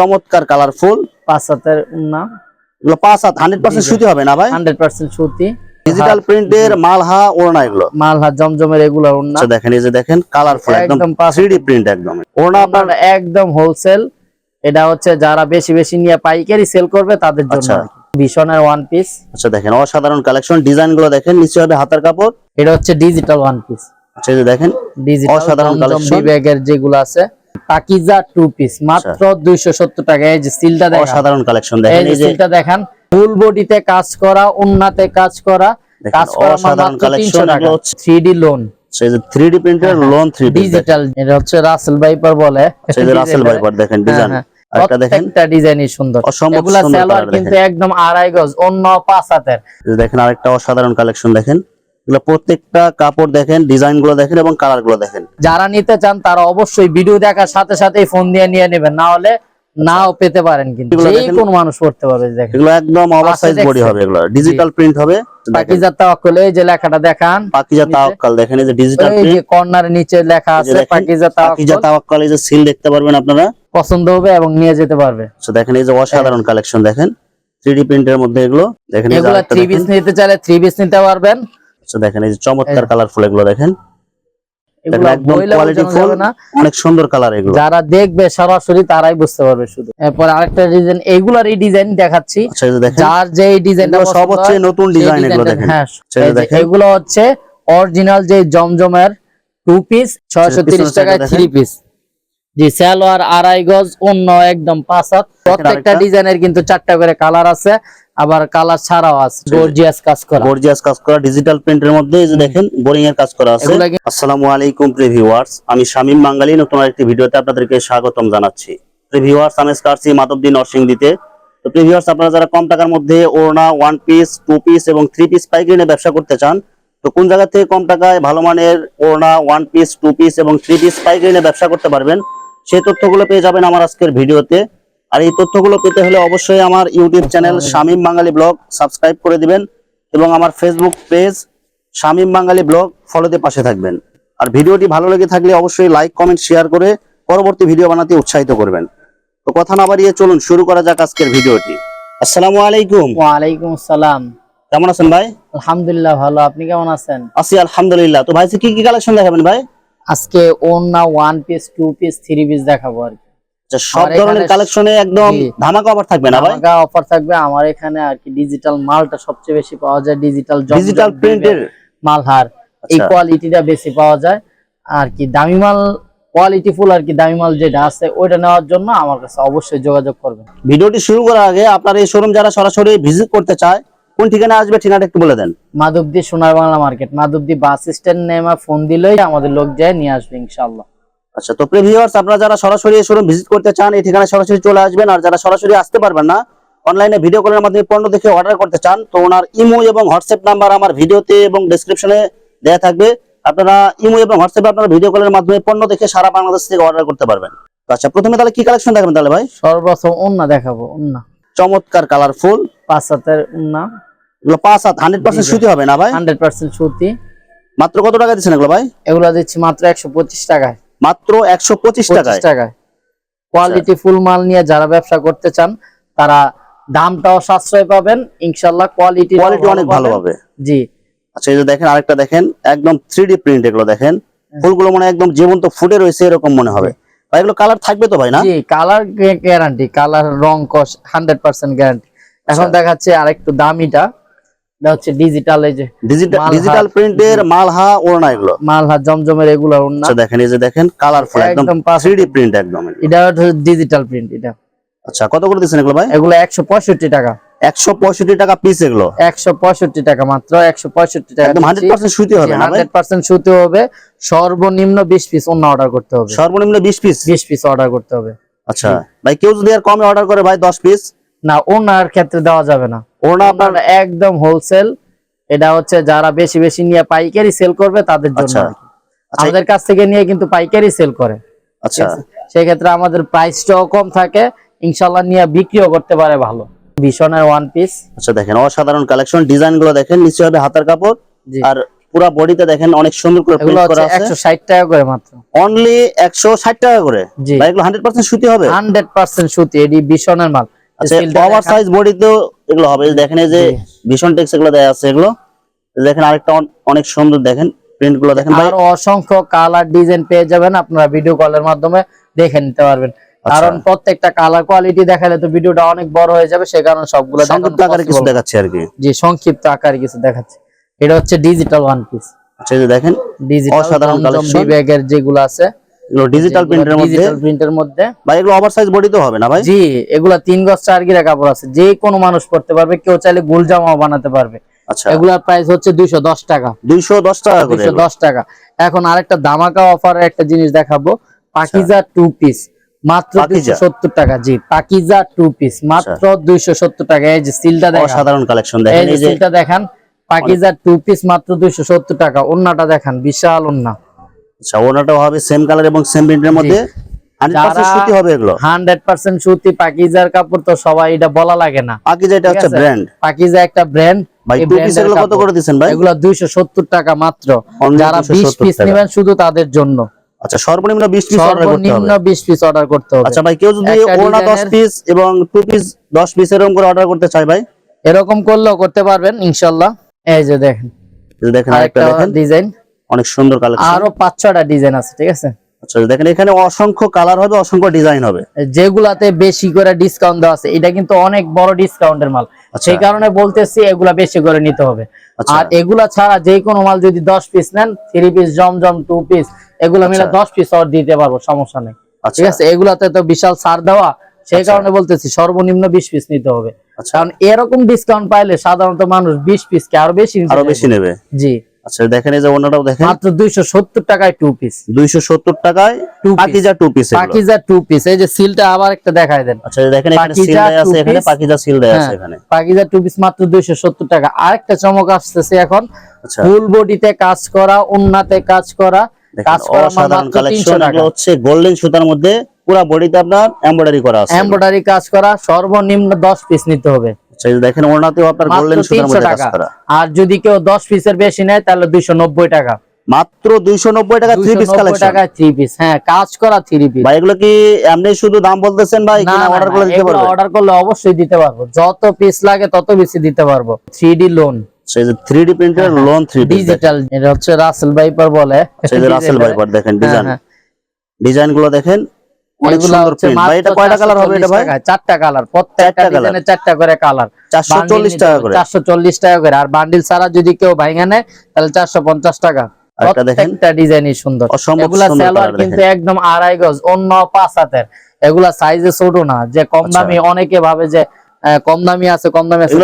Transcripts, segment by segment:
চমৎকার কালারফুল পাঁচ হাতের উন্না। পাঁচ হাত হান্ড্রেড পার্সেন্ট সুতি হবে না ভাই? হান্ড্রেড পার্সেন্ট সুতি। ডিজিটাল প্রিন্টের মালহা ওড়না এগুলো। মালহা জমজমের রেগুলার উন্না। আচ্ছা দেখেন এই যে দেখেন কালারফুল একদম একদম প্রিন্ট একদম। ওড়না আপনার আপনার একদম হোলসেল এটা হচ্ছে যারা বেশি বেশি নিয়ে পাইকারি সেল করবে তাদের জন্য আচ্ছা। ভীষণের ওয়ান পিস আচ্ছা দেখেন অসাধারণ কালেকশন ডিজাইনগুলো দেখেন নিশ্চয় হবে হাতার কাপড়। এটা হচ্ছে ডিজিটাল ওয়ান পিস আচ্ছা দেখেন ডিজিটাল অসাধারণ। বিবেগের যেগুলো আছে পাকিজা টু পিস মাত্র দুইশো সত্তর টাকা। এই যে সিলটা দেখেন। অসাধারণ কালেকশন দেখেন এই যে সিলটা দেখান। ফুল বডিতে কাজ করা উন্নাতে কাজ করা। কাজ করা অসাধারণ মাত্র তিনশো টাকা। এগুলো হচ্ছে- থ্রি ডি লোন সেই যে থ্রি ডি প্রিন্টের লোন থ্রি ডি ডিজিটাল এটা হচ্ছে রাসেল ভাইপার বলে। সেই যে রাসেল ভাইপার দেখেন ডিজাইন হ্যাঁ, দেখেন। প্রত্যেকটা ডিজাইনই সুন্দর। এগুলা colour কিন্তু একদম আড়াই গজ অন্য পাঁচ হাতের। দেখেন আরেকটা অসাধারণ কালেকশন দেখেন। এগুলো প্রত্যেকটা কাপড় দেখেন ডিজাইনগুলো দেখেন এবং কালারগুলো দেখেন। যারা নিতে চান তারা অবশ্যই ভিডিও দেখার সাথে সাথেই ফোন দিয়ে নিয়ে নেবেন না হলে নাও পেতে পারেন কিন্তু। যে দেখেন। মানুষ পড়তে পারবে দেখেন। এগুলো একদম ওভার সাইজ বডি হবে এগুলো। ডিজিটাল প্রিন্ট হবে পাকিজা তাওয়াক্কুল এই যে লেখাটা দেখান পাকিজা। তাওয়াক্কাল দেখেন এই যে ডিজিটাল প্রিন্ট এই যে কর্নারের নিচে লেখা আছে পাকিজা পাকিজা তাওয়াক্কুল। তাওয়াক্কাল এই যে সিল দেখতে পারবেন আপনারা। পছন্দ হবে এবং নিয়ে যেতে পারবে। তো দেখেন এই যে অসাধারণ কালেকশন দেখেন। থ্রি প্রিন্টের মধ্যে এগুলো। দেখেন এগুলা আরেকটা থ্রি দেখেন। পিস নিতে চাইলে থ্রি পিস নিতে পারবেন। তো দেখেন এই যে চমৎকার কালারফুল এগুলো দেখেন। দেখেন একদম কোয়ালিটি ফুল অনেক সুন্দর কালার এগুলো। যারা দেখবে সরাসরি তারাই বুঝতে পারবে শুধু। এরপর আরেকটা ডিজাইন এইগুলার এই ডিজাইন দেখাচ্ছি। আচ্ছা এই যে দেখেন। যার যে ডিজাইনটা সব হচ্ছে নতুন ডিজাইন এগুলো দেখেন। হ্যাঁ আচ্ছা, যে। এগুলো হচ্ছে অরিজিনাল জমজমের টু পিস টাকায় থ্রি পিস জি সালোয়ার আড়াই গজ অন্য একদম পাঁচ হাত। প্রত্যেকটা ডিজাইনের কিন্তু চারটা করে কালার আছে। আবার কালার ছাড়াও আছে গর্জিয়াস কাজ করা। গর্জিয়াস কাজ করা ডিজিটাল প্রিন্টের মধ্যে এই যে দেখেন বোরিং এর কাজ করা আছে। আসসালামু আলাইকুম প্রিভিউয়ার্স আমি শামীম বাঙালি নতুন আরেকটি ভিডিওতে আপনাদেরকে স্বাগতম জানাচ্ছি। প্রিভিউয়ার্স আমি স্কারসি মাধবদী নরসিংদীতে। তো প্রিভিউয়ার্স আপনারা যারা কম টাকার মধ্যে ওড়না ওয়ান পিস টু পিস এবং থ্রি পিস পাইকারি নিয়ে ব্যবসা করতে চান তো কোন জায়গা থেকে কম টাকায় ভালো মানের ওড়না ওয়ান পিস টু পিস এবং থ্রি পিস পাইকারি নিয়ে ব্যবসা করতে পারবেন সেই তথ্যগুলো পেয়ে যাবেন আমার আজকের ভিডিওতে। আর এই তথ্যগুলো পেতে হলে অবশ্যই আমার YouTube channel Shamim Bangali blog subscribe করে দিবেন এবং আমার Facebook page Shamim Bangali blog ফলোতে পাশে থাকবেন। আর ভিডিওটি ভালো লেগে থাকলে অবশ্যই লাইক কমেন্ট শেয়ার করে পরবর্তী ভিডিও বানাতে উৎসাহিত করবেন। তো কথা না বাড়িয়ে চলুন শুরু করা যাক আজকের ভিডিওটি। আসসালামু আলাইকুম। ওয়ালাইকুম আসসালাম। কেমন আছেন ভাই? আলহামদুলিল্লাহ ভালো আপনি কেমন আছেন? আছি আলহামদুলিল্লাহ। তো ভাই কি কি কালেকশন দেখাবেন ভাই? আজকে ওন্না one piece two piece three piece দেখাবো আর কি। সব আমার ধরনের কালেকশনে একদম। ধামাকা অফার থাকবে না ভাই? অফার থাকবে। আমার এখানে আর কি ডিজিটাল মালটা সবচেয়ে বেশি পাওয়া যায় ডিজিটাল ডিজিটাল প্রিন্টের মালহার এই আচ্ছা। কোয়ালিটিটা বেশি পাওয়া যায়। আর কি দামি মাল কোয়ালিটি ফুল আর কি দামি মাল যেটা আছে ওইটা নেওয়ার জন্য আমার কাছে অবশ্যই যোগাযোগ করবেন। ভিডিওটি শুরু করার আগে আপনার এই শোরুম যারা সরাসরি ভিজিট করতে চায় কোন ঠিকানা আসবে ঠিকানাটা একটু বলে দেন। Madhabdi Sonar Bangla market Madhabdi bus stand নেমে ফোন দিলেই আমাদের লোক যায় নিয়ে আসবে ইনশাল্লাহ আচ্ছা তো প্রিভিউয়ার্স আপনারা যারা সরাসরি শোরুম ভিজিট করতে চান এই ঠিকানায় সরাসরি চলে আসবেন। আর যারা সরাসরি আসতে পারবেন না অনলাইনে ভিডিও কলের মাধ্যমে পণ্য দেখে অর্ডার করতে চান তো ওনার ইমো এবং হোয়াটসঅ্যাপ নাম্বার আমার ভিডিওতে এবং ডেসক্রিপশনে দেওয়া থাকবে। আপনারা ইমো এবং হোয়াটসঅ্যাপে আপনারা ভিডিও কলের মাধ্যমে পণ্য দেখে সারা বাংলাদেশ থেকে অর্ডার করতে পারবেন। আচ্ছা প্রথমে তাহলে কি কালেকশন দেখাবেন তাহলে ভাই? সর্বপ্রথম উন্না দেখাবো উন্না। চমৎকার কালারফুল পাঁচ হাতের উন্না। এগুলো পাঁচ হাত হান্ড্রেড পার্সেন্ট সুতি হবে না ভাই? হান্ড্রেড পার্সেন্ট সুতি। মাত্র কত টাকা দিচ্ছেন এগুলো ভাই? এগুলো দিচ্ছি মাত্র একশো পঁচিশ টাকায়। মাত্র একশো পঁচিশ টাকায়। টাকায়। কোয়ালিটি ফুল মাল নিয়ে যারা ব্যবসা করতে চান তারা দামটাও সাশ্রয় পাবেন। ইনশাল্লাহ কোয়ালিটি কোয়ালিটি অনেক ভালো হবে জি। আচ্ছা এই যে দেখেন আরেকটা দেখেন একদম থ্রি প্রিন্ট এগুলো দেখেন। ফুলগুলো মনে হয় একদম জীবন্ত ফুটে রয়েছে এরকম মনে হবে। ভাই এগুলো কালার থাকবে তো ভাই না? জি কালার গ্যারান্টি কালার রং কস হান্ড্রেড পার্সেন্ট গ্যারান্টি এখন আচ্ছা। দেখাচ্ছে আরেকটু দামিটা। এটা হচ্ছে ডিজিটাল এই যে ডিজিটাল ডিজিটাল প্রিন্টের মালহা ওড়না এগুলো। মালহা জমজমের রেগুলার না আচ্ছা দেখেন এই যে দেখেন কালারফুল একদম একদম পাঁচ থ্রি প্রিন্ট একদম এটা ডিজিটাল প্রিন্ট এটা। আচ্ছা কত করে দিচ্ছেন এগুলো ভাই? এগুলো একশো পঁয়ষট্টি টাকা। একশো পঁয়ষট্টি টাকা পিস এগুলো? একশো পঁয়ষট্টি টাকা মাত্র একশো পঁয়ষট্টি টাকা একদম হান্ড্রেড পার্সেন্ট সুতি হবে না ভাই? হান্ড্রেড পার্সেন্ট শুতে হবে। সর্বনিম্ন বিশ পিস অন্য অর্ডার করতে হবে। সর্বনিম্ন বিশ পিস বিশ পিস অর্ডার করতে হবে। আচ্ছা ভাই কেউ যদি আর কমে অর্ডার করে ভাই দশ পিস না ওনার ক্ষেত্রে দেওয়া যাবে না। ওনার একদম হোলসেল এটা হচ্ছে যারা বেশি বেশি নিয়ে পাইকারি সেল করবে তাদের জন্য আচ্ছা। আচ্ছা। আমাদের কাছ থেকে নিয়ে কিন্তু পাইকারি সেল করে। আচ্ছা। সেক্ষেত্রে আমাদের প্রাইসটাও কম থাকে ইনশাল্লাহ নিয়ে বিক্রিও করতে পারে ভালো। ভীষণের ওয়ান পিস আচ্ছা দেখেন অসাধারণ কালেকশন ডিজাইনগুলো দেখেন নিশ্চয় হবে হাতার কাপড়। আর পুরো বডিতে দেখেন অনেক সুন্দর করে প্রিন্ট করা আছে। একশো ষাট টাকা করে মাত্র। অনলি 160 টাকা করে। ভাই এগুলো 100% সুতি হবে? হান্ড্রেড পার্সেন্ট সুতি এটি ভীষণের মাল। ওভার সাইজ বডিতেও এগুলো হবে। দেখেন এই যে ভীষণ টেক্স এগুলো দেয়া আছে এগুলো। দেখেন আরেকটা অনেক সুন্দর দেখেন প্রিন্টগুলো দেখেন আরও অসংখ্য কালার ডিজাইন পেয়ে যাবেন আপনারা ভিডিও কলের মাধ্যমে দেখে নিতে পারবেন। আচ্ছা। কারণ প্রত্যেকটা কালার কোয়ালিটি দেখালে তো ভিডিওটা অনেক বড় হয়ে যাবে সে কারণে সবগুলো সংক্ষিপ্ত আকারে কিছু। দেখাচ্ছি আর কি। জি সংক্ষিপ্ত আকারে কিছু দেখাচ্ছে। এটা হচ্ছে ডিজিটাল ওয়ান পিস আচ্ছা দেখেন ডিজিটাল অসাধারণ collection। বিবেকের যেগুলো আছে এগুলো ডিজিটাল প্রিন্টের মধ্যে? ডিজিটাল প্রিন্টের মধ্যে। ভাই এগুলো ওভার সাইজ বডিতেও হবে না ভাই? জি এগুলা তিন গজ চার গিরা কাপড় আছে। যে কোনো মানুষ পড়তে পারবে কেউ চাইলে গোল জামাও বানাতে পারবে। আচ্ছা। এগুলার প্রাইস হচ্ছে দুইশো দশ টাকা। 210 টাকা করে দুইশো দশ টাকা। এখন আরেকটা দামাকা অফারের একটা জিনিস দেখাবো। পাকিজা টু পিস মাত্র আচ্ছা। পাকিজা? দুইশো সত্তর টাকা। জি পাকিজা টু পিস মাত্র দুইশো সত্তর টাকা। এই যে সিলটা দেখান। অসাধারণ কালেকশন দেখেন এই যে সিলটা দেখান। পাকিজা টু পিস মাত্র দুইশো সত্তর টাকা। ওন্নাটা দেখান। বিশাল ওন্না আচ্ছা ওনাটাও হবে সেম কালার এবং সেম প্রিন্টের মধ্যে সুতি হবে এগুলো। হান্ড্রেড পার্সেন্ট সুতি পাকিজার কাপড় তো সবাই এটা বলা লাগে না। বাকি যেটা হচ্ছে ব্র্যান্ড পাকিজা একটা ব্র্যান্ড ভাই পিস এগুলো কত করে দিবেন ভাই? এগুলো দুইশো সত্তর টাকা মাত্র। যারা বিশ 270 পিস নেবেন শুধু তাদের জন্য। আচ্ছা সর্বনিম্ন 20 পিস অর্ডার করতে হবে। সর্বনিম্ন বিশ পিস অর্ডার করতে হবে। আচ্ছা ভাই কেউ যদি একটা ওড়না 10 পিস এবং পিস 10 পিস এরকম করে অর্ডার করতে চাই ভাই? এরকম করলেও করতে পারবেন ইনশাল্লাহ। এই যে দেখেন। দেখেন আরেকটা দেখেন। ডিজাইন অনেক সুন্দর কালেকশন আরও পাঁচ ছটা ডিজাইন আছে ঠিক আছে? আচ্ছা দেখেন এখানে অসংখ্য কালার হবে অসংখ্য ডিজাইন হবে। যেগুলাতে বেশি করে ডিসকাউন্ট দেওয়া আছে এটা কিন্তু অনেক বড় ডিসকাউন্টের মাল। আচ্ছা। সেই কারণে বলতেছি এগুলা বেশি করে নিতে হবে। আচ্ছা। আর এগুলা ছাড়া যে কোনো মাল যদি দশ পিস নেন পিস জমজম টু পিস এগুলো মিলে আচ্ছা। দশ পিস অর্ডার দিতে পারব সমস্যা নেই। আচ্ছা। ঠিক আছে? এগুলাতে তো বিশাল ছাড় দেওয়া সেই আচ্ছা। কারণে বলতেছি সর্বনিম্ন বিশ পিস নিতে হবে। আচ্ছা। কারণ এরকম ডিসকাউন্ট পাইলে সাধারণত মানুষ বিশ পিস কে আরও বেশি আরও বেশি নেবে। জি। আচ্ছা দেখেন এই যে ওনাটাও দেখেন। মাত্র দুইশো সত্তর টাকায় টু পিস 270 টাকায় Pakiza two piece Pakiza two piece এই যে সিলটা আবার একটা দেখাই দেন। আচ্ছা দেখেন এখানে সিল দেয়া আছে এখানে পাকিজা সিল দেয়া আছে হ্যাঁ, এখানে। পাকিজা টু পিস মাত্র দুইশো সত্তর টাকা। আরেকটা চমক আসতেছে এখন। আচ্ছা। ফুল বডিতে কাজ করা উন্নাতে কাজ করা। কাজ করা মাত্র টাকা। হচ্ছে গোল্ডেন সুতার মধ্যে পুরো বডিতে আপনার এমব্রয়ডারি করা আছে। এমব্রয়ডারি কাজ করা সর্বনিম্ন দশ পিস নিতে হবে। আচ্ছা দেখেন ওনাতেও আপনার মাত্র গোল্ডেন সুতার মধ্যে কাজ করা। আর যদি কেউ দশ পিসের বেশি নেয় তাহলে দুইশো নব্বই টাকা। মাত্র 290 টাকা থ্রি পিস কালেকশন টাকায় থ্রি পিস হ্যাঁ কাজ করা থ্রি পিস ভাই এগুলো কি এমনি শুধু দাম বলতেছেন ভাই কিনা অর্ডার করে দিতে পারবে? অর্ডার করলে অবশ্যই দিতে পারব। যত পিস লাগে তত বেশি দিতে পারব। থ্রি ডি লোন সেই যে 3D প্রিন্টের লোন 3D ডিজিটাল এটা হচ্ছে রাসেল ভাইপার বলে। সেই যে রাসেল ভাইপার দেখেন হ্যাঁ, ডিজাইন হ্যাঁ। ডিজাইনগুলো দেখেন এগুলা হচ্ছে ভাই এটা কয়টা কালার হবে এটা ভাই? চারটা কালার প্রত্যেকটা ডিজাইনে চারটা করে কালার 440 টাকা করে। চারশো চল্লিশ টাকা করে। আর বান্ডিল ছাড়া যদি কেউ ভাঙা নেয় তাহলে চারশো পঞ্চাশ টাকা। প্রত্যেকটা ডিজাইনই সুন্দর। এগুলা সালোয়ার কিন্তু একদম আড়াই গজ অন্য পাঁচ হাতের। এগুলা সাইজে ছোট না যে কম আচ্ছা। দামি অনেকে ভাবে যে কম দামি আছে কম দামি আছে।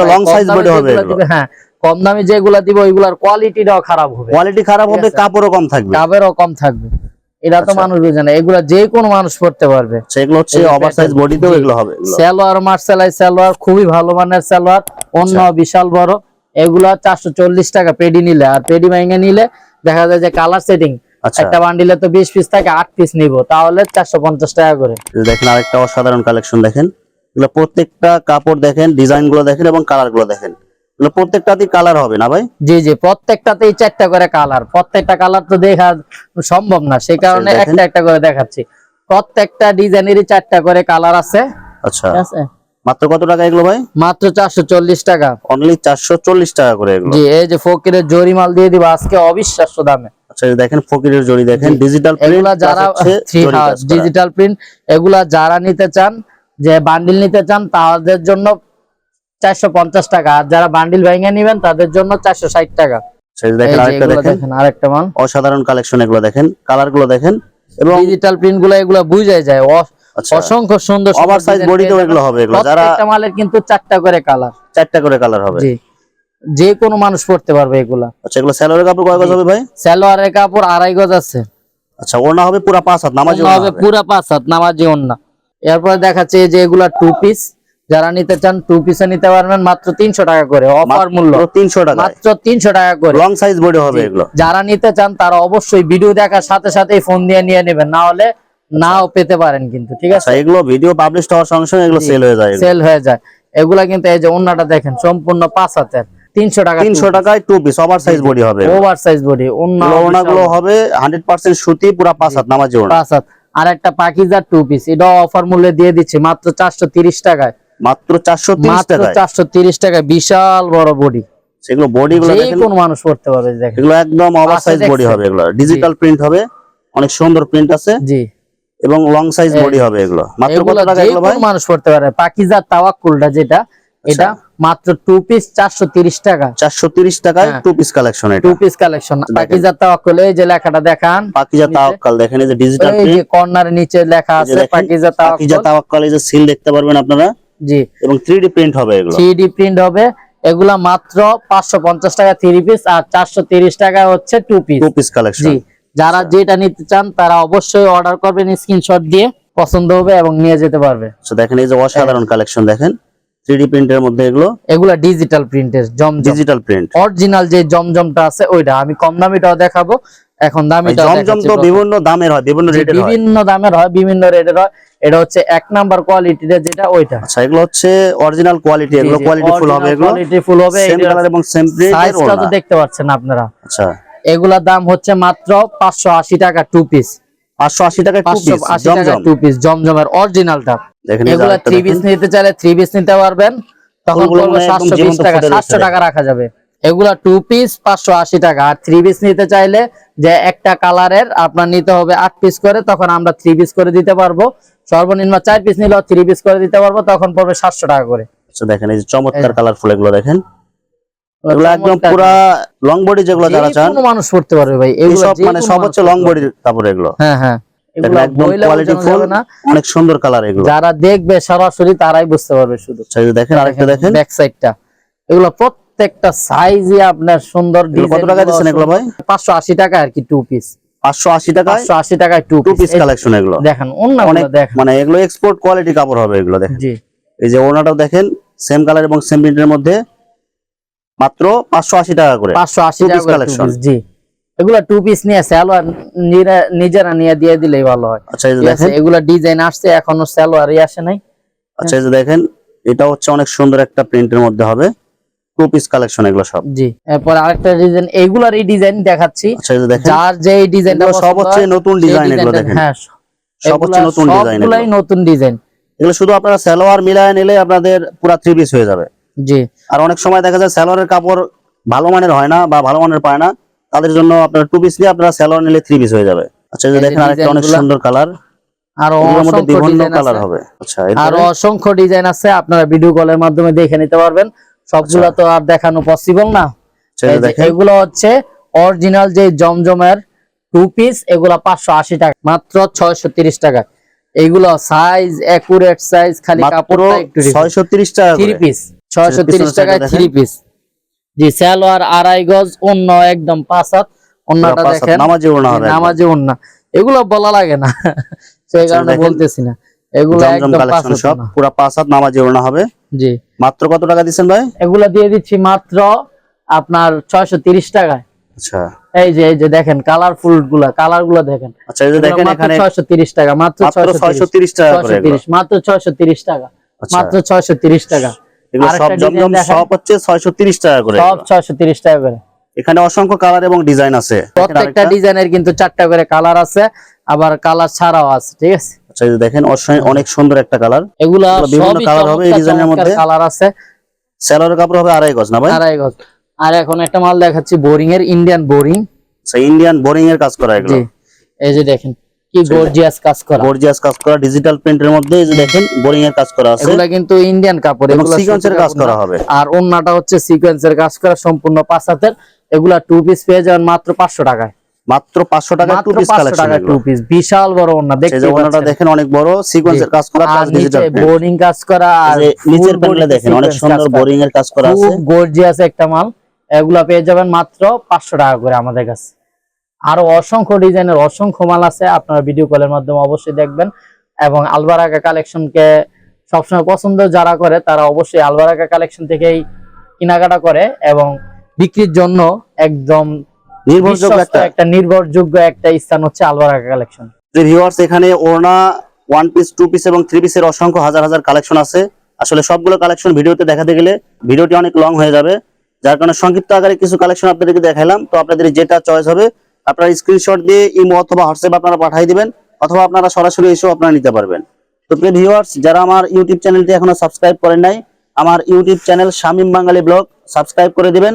হবে হ্যাঁ কম দামি যেগুলা দিব ওইগুলার কোয়ালিটিটাও খারাপ হবে। কোয়ালিটি খারাপ হবে। কাপড়ও কম থাকবে। কাবেরও কম থাকবে। এটা তো আচ্ছা। মানুষ বুঝে না। এগুলা যে কোনো মানুষ পড়তে পারবে। সেগুলো হচ্ছে এই যে ওভার বডিতেও এগুলো হবে সালোয়ার মার্শালাই সালোয়ার খুবই ভালো মানের সালোয়ার অন্য আচ্ছা। বিশাল বড়। এগুলা চারশো চল্লিশ টাকা পেডি নিলে আর পেডি ভাঙে নিলে দেখা যায় যে কালার সেটিং আচ্ছা। একটা বান্ডিলে তো বিশ পিস থাকে আট পিস নিব তাহলে চারশো পঞ্চাশ টাকা করে। দেখেন আরেকটা অসাধারণ কালেকশন দেখেন। এগুলো প্রত্যেকটা কাপড় দেখেন ডিজাইনগুলো দেখেন এবং কালারগুলো দেখেন। প্রত্যেকটাতেই কালার হবে না ভাই? জি জি প্রত্যেকটাতেই চারটা করে কালার প্রত্যেকটা কালার তো দেখা সম্ভব না সেই কারণে একটা একটা করে দেখাচ্ছি। প্রত্যেকটা ডিজাইনেরই চারটা করে কালার আছে। আচ্ছা। আছে? মাত্র কত টাকা এগুলো ভাই? মাত্র চারশো চল্লিশ টাকা। অনলি চারশো চল্লিশ টাকা করে এগুলো। জি এই যে ফকিরের জরি মাল দিয়ে দিব আজকে অবিশ্বাস্য দামে। আচ্ছা দেখেন ফকিরের জরি দেখেন ডিজিটাল এগুলা যারা ডিজিটাল প্রিন্ট এগুলা যারা নিতে চান যে বান্ডিল নিতে চান তাদের জন্য চারশো পঞ্চাশ টাকা। আর যারা বান্ডিল ভেঙে নিবেন তাদের জন্য চারশো ষাট টাকা। দেখেন আরেকটা আরেকটা অসাধারণ কালেকশন এগুলো দেখেন কালারগুলো দেখেন এবং ডিজিটাল প্রিন্টগুলো এগুলা বুঝাই যায়। আচ্ছা। অসংখ্য সুন্দর সুন্দর ওভার সাইজ বডিতেও এগুলো হবে এগুলো। যারা প্রত্যেকটা মালের কিন্তু চারটা করে কালার চারটা করে কালার হবে। জি। যে কোনো মানুষ পড়তে পারবে এগুলা। আচ্ছা এগুলো কাপড় কয় গজ হবে ভাই? সালোয়ারের কাপড় আড়াই গজ আছে। আচ্ছা ওড়না হবে পুরা পাঁচ হাত নামাজি ওড়না ওড়না হবে পুরা পাঁচ হাত নামাজি ওন্না এরপরে দেখাচ্ছে যে এগুলা টু পিস যারা নিতে চান টু পিসে নিতে পারবেন মাত্র তিনশো টাকা করে অফার মূল্য। তিনশো টাকা মাত্র তিনশো টাকা করে। লং সাইজ বডি হবে এগুলো। যারা নিতে চান তারা অবশ্যই ভিডিও দেখার সাথে সাথেই ফোন দিয়ে নিয়ে নেবেন না হলে নাও পেতে পারেন কিন্তু ঠিক আছে? আচ্ছা এগুলো ভিডিও পাবলিশ হওয়ার সঙ্গে সঙ্গে এগুলো সেল হয়ে যায় সেল হয়ে যায়। এগুলা কিন্তু এই যে অন্যটা দেখেন সম্পূর্ণ পাঁচ হাতের। তিনশো টাকা তিনশো টাকায় two piece over size body হবে ওভার সাইজ বডি হবে হান্ড্রেড পার্সেন্ট সুতি পুরা পাঁচ হাত নামাজি ওড়না পাঁচ হাত। আর একটা পাকিজার টু পিস এটাও অফার মূল্যে দিয়ে দিচ্ছে মাত্র চারশো তিরিশ টাকায়। মাত্র চারশো মাত্র চারশো তিরিশ টাকায় বিশাল বড় বডি সেগুলো বডি গুলো কোন মানুষ পড়তে পারবে এগুলো একদম ওভার সাইজ বডি হবে এগুলো। ডিজিটাল প্রিন্ট হবে। অনেক সুন্দর প্রিন্ট আছে। জি। এবং লং সাইজ বডি হবে এগুলো। মাত্র কত টাকা এগুলো ভাই? মানুষ পড়তে পারে পাকিজার তাওয়াক্কুলটা যেটা এটা মাত্র টু পিস চারশো তিরিশ টাকা। চারশো তিরিশ টাকায়। টু পিস কালেকশন এটা। টু পিস কালেকশন পাকিজার তাওয়াক্কুল এই যে লেখাটা দেখান পাকিজা। তাওয়াক্কাল দেখেন এই যে ডিজিটাল প্রিন্ট এই যে কর্নার নিচে লেখা আছে পাকিজা পাকিজা তাওয়াক্কুল। এই যে সিল দেখতে পারবেন আপনারা। জি। এবং থ্রি ডি প্রিন্ট হবে এগুলো? থ্রি ডি প্রিন্ট হবে। এগুলা মাত্র পাঁচশো পঞ্চাশ টাকা থ্রি পিস আর চারশো তিরিশ টাকা হচ্ছে two piece two piece collection জি। যারা যেটা নিতে চান তারা অবশ্যই অর্ডার করবেন স্ক্রিনশট দিয়ে পছন্দ হবে এবং নিয়ে যেতে পারবে। তো দেখেন এই যে অসাধারণ কালেকশন দেখেন? থ্রি ডি প্রিন্টের মধ্যে এগুলো? এগুলা ডিজিটাল প্রিন্টের জমজম। ডিজিটাল প্রিন্ট অরিজিনাল যে জমজমটা আছে ওইটা। আমি কম দামিটাও দেখাবো। এখন দামিটা জমজম তো বিভিন্ন দামের হয় বিভিন্ন রেটের হয়। বিভিন্ন দামের হয় বিভিন্ন রেটের হয় এটা হচ্ছে এক নাম্বার কোয়ালিটির যেটা ওইটা। আচ্ছা এগুলো হচ্ছে অরিজিনাল কোয়ালিটি এগুলো কোয়ালিটি ফুল হবে এগুলো। কোয়ালিটি ফুল হবে সেম কালার এবং সেম প্রিন্টের সাইজটা তো দেখতে পাচ্ছেন আপনারা। আচ্ছা। এগুলা দাম হচ্ছে মাত্র পাঁচশো আশি টাকা টু পিস 580 টাকা two piece Zamzam. Two piece জমজমের অরিজিনালটা দেখেন এগুলা আরেকটা থ্রি পিস নিতে চাইলে থ্রি পিস নিতে পারবেন। তখন ফুলগুলো পড়বে মানে টাকা ফুটের সাতশো উপরে। টাকা রাখা যাবে। এগুলা টু পিস পাঁচশো আশি টাকা। আর থ্রি পিস নিতে চাইলে যে একটা কালারের আপনার নিতে হবে আট পিস করে তখন আমরা থ্রি পিস করে দিতে পারব। সর্বনিম্ন চার পিস নিলেও থ্রি পিস করে দিতে পারব তখন পড়বে সাতশো টাকা করে। আচ্ছা দেখেন এই যে চমৎকার কালারফুল এগুলো দেখেন। এগুলো একদম পুরা লং বডি যেগুলো যারা চান মানুষ পড়তে পারবে ভাই। এগুলো সব মানে সব হচ্ছে লং বডির কাপড় এগুলো। হ্যাঁ হ্যাঁ। অনেক সুন্দর কালার এগুলো। যারা দেখবে সরাসরি তারাই বুঝতে পারবে শুধু। আচ্ছা দেখেন আরেকটা দেখেন। ব্যাক সাইডটা এগুলো প্রত্যেকটা সাইজে আপনার সুন্দর কত টাকা দিচ্ছেন এগুলো ভাই? পাঁচশো আশি টাকা আর কি টু পিস পাঁচশো আশি টাকায়? পাঁচশো আশি টাকায় টু পিস কালেকশন এগুলো। দেখেন অন্য অনেক মানে এগুলো এক্সপোর্ট কোয়ালিটি কাপড় হবে এগুলো দেখেন। জি। এই যে ওড়নাটাও দেখেন সেম কালার এবং সেম প্রিন্টের মধ্যে মাত্র পাঁচশো আশি টাকা করে। পাঁচশো আশি টাকা piece, জি। এগুলা টু পিস নিয়ে সালোয়ার নিজেরা নিয়ে দিয়ে দিলেই ভালো হয়। আচ্ছা এই দেখেন। এগুলা ডিজাইন আসছে এখনও সালোয়ারই আসে নাই। আচ্ছা এই যে দেখেন এটা হচ্ছে অনেক সুন্দর একটা প্রিন্টের মধ্যে হবে। টু পিস কালেকশন এগুলো সব। জি এরপর আরেকটা ডিজাইন এই ডিজাইন দেখাচ্ছি। আচ্ছা যার যে ডিজাইনটা সব হচ্ছে নতুন ডিজাইন এগুলো দেখেন। হ্যাঁ সব হচ্ছে নতুন ডিজাইন সবগুলাই নতুন ডিজাইন এগুলো শুধু আপনারা সালোয়ার মিলায় নিলে আপনাদের পুরা থ্রি পিস হয়ে যাবে। জি। আর অনেক সময় দেখা যায় সালোয়ারের কাপড় ভালো মানের হয় না বা ভালো মানের পায় না তাদের জন্য আপনারা টু পিস নিয়ে আপনারা সালোয়ার নিলে থ্রি পিস হয়ে যাবে। আচ্ছা এই যে দেখেন আরেকটা অনেক সুন্দর কালার আরও অসংখ্য বিভিন্ন ডিজাইন কালার আছে হবে। আচ্ছা আরও অসংখ্য ডিজাইন আছে আপনারা ভিডিও কলের মাধ্যমে দেখে নিতে পারবেন। সবগুলা তো আর দেখানো পসিবল না। আচ্ছা, এগুলো হচ্ছে অরিজিনাল যে জমজমের টু পিস এগুলা পাঁচশো আশি টাকা মাত্র ছয়শো তিরিশ টাকা। এগুলো সাইজ একুরেট সাইজ খালি একটু ছয়শো তিরিশ টাকা থ্রি পিস ছয়শো তিরিশ টাকায় থ্রি পিস জি সালোয়ার আড়াই গজ অন্য একদম পাঁচ হাত। অন্যটা দেখেন। নামাজি একদম। নামাজে অন্য এগুলো বলা লাগে না। সেই কারণে বলতেছি না। এগুলো জমজম একদম কালেকশন সব। পাঁচ হাত নামাজি ওড়না হবে। জি। মাত্র কত টাকা ভাই? এগুলা দিয়ে দিচ্ছি মাত্র আপনার ছয়শো তিরিশ টাকায়। আচ্ছা। এই যে এই যে দেখেন কালারফুলগুলা কালারগুলা দেখেন। আচ্ছা এই যে দেখেন এখানে ছয়শো তিরিশ টাকা মাত্র টাকা করে মাত্র টাকা মাত্র টাকা। এগুলো সব জমজম সব হচ্ছে ছয়শো তিরিশ টাকা করে সব টাকা করে। এখানে অসংখ্য কালার এবং ডিজাইন আছে। প্রত্যেকটা ডিজাইনের কিন্তু চারটা করে কালার আছে আবার কালার ছাড়াও আছে ঠিক আছে? আচ্ছা এই দেখেন অনেক সুন্দর একটা কালার। এগুলা বিভিন্ন colour হবে এই এর মধ্যে। কালার আছে। সেলোয়ারের কাপড় হবে আড়াই গজ না ভাই? আড়াই গজ। আর এখন একটা মাল দেখাচ্ছি বোরিং এর ইন্ডিয়ান বোরিং। আচ্ছা ইন্ডিয়ান বোরিং এর কাজ করা এগুলো। এই যে দেখেন কি গর্জিয়াস কাজ করা। গর্জিয়াস কাজ করা ডিজিটাল প্রিন্টের মধ্যে এই যে দেখেন বোরিং এর কাজ করা আছে। এগুলা কিন্তু ইন্ডিয়ান কাপড় এবং এগুলা সিকোয়েন্সের কাজ করা হবে। আর ওন্নাটা হচ্ছে সিকোয়েন্সের কাজ করা সম্পূর্ণ পাঁচ হাতের। এগুলা টু পিস পেয়ে যাবেন মাত্র পাঁচশো টাকায়। মাত্র পাঁচশো টাকা two piece collection two piece বিশাল বড় ওন্না দেখতে দেখেন অনেক বড় সিকোয়েন্সের কাজ করা প্লাস ডিজিটাল বোরিং কাজ করা আর নিচের প্যানেলে দেখেন অনেক সুন্দর বোরিং এর কাজ করা আছে। খুব গর্জিয়াস একটা মাল। এগুলা পেয়ে যাবেন মাত্র পাঁচশো টাকা করে আমাদের কাছে। আরও অসংখ্য ডিজাইনের অসংখ্য মাল আছে আপনারা ভিডিও কলের মাধ্যমে অবশ্যই দেখবেন। এবং আলবারাকা কালেকশনকে সবসময় পছন্দ যারা করে তারা অবশ্যই আলবারাকা কালেকশন থেকেই কেনাকাটা করে এবং বিক্রির জন্য একদম নির্ভরযোগ্য একটা একটা নির্ভরযোগ্য একটা স্থান হচ্ছে আলবারাকা কালেকশন যে ভিউয়ার্স এখানে ওড়না ওয়ান পিস টু পিস এবং থ্রি পিসের অসংখ্য হাজার হাজার কালেকশন আছে। আসলে সবগুলো কালেকশন ভিডিওতে দেখাতে গেলে ভিডিওটি অনেক লং হয়ে যাবে। যার কারণে সংক্ষিপ্ত আকারে কিছু কালেকশন আপনাদেরকে দেখালাম তো আপনাদের যেটা চয়েস হবে আপনারা স্ক্রিনশট দিয়ে ইমো অথবা হোয়াটসঅ্যাপ আপনারা পাঠিয়ে দিবেন অথবা আপনারা সরাসরি এসেও আপনারা নিতে পারবেন। তো প্রিয় ভিউয়ার্স যারা আমার ইউটিউব চ্যানেলটি এখনও সাবস্ক্রাইব করেন নাই আমার YouTube channel Shamim Bangali blog subscribe করে দিবেন।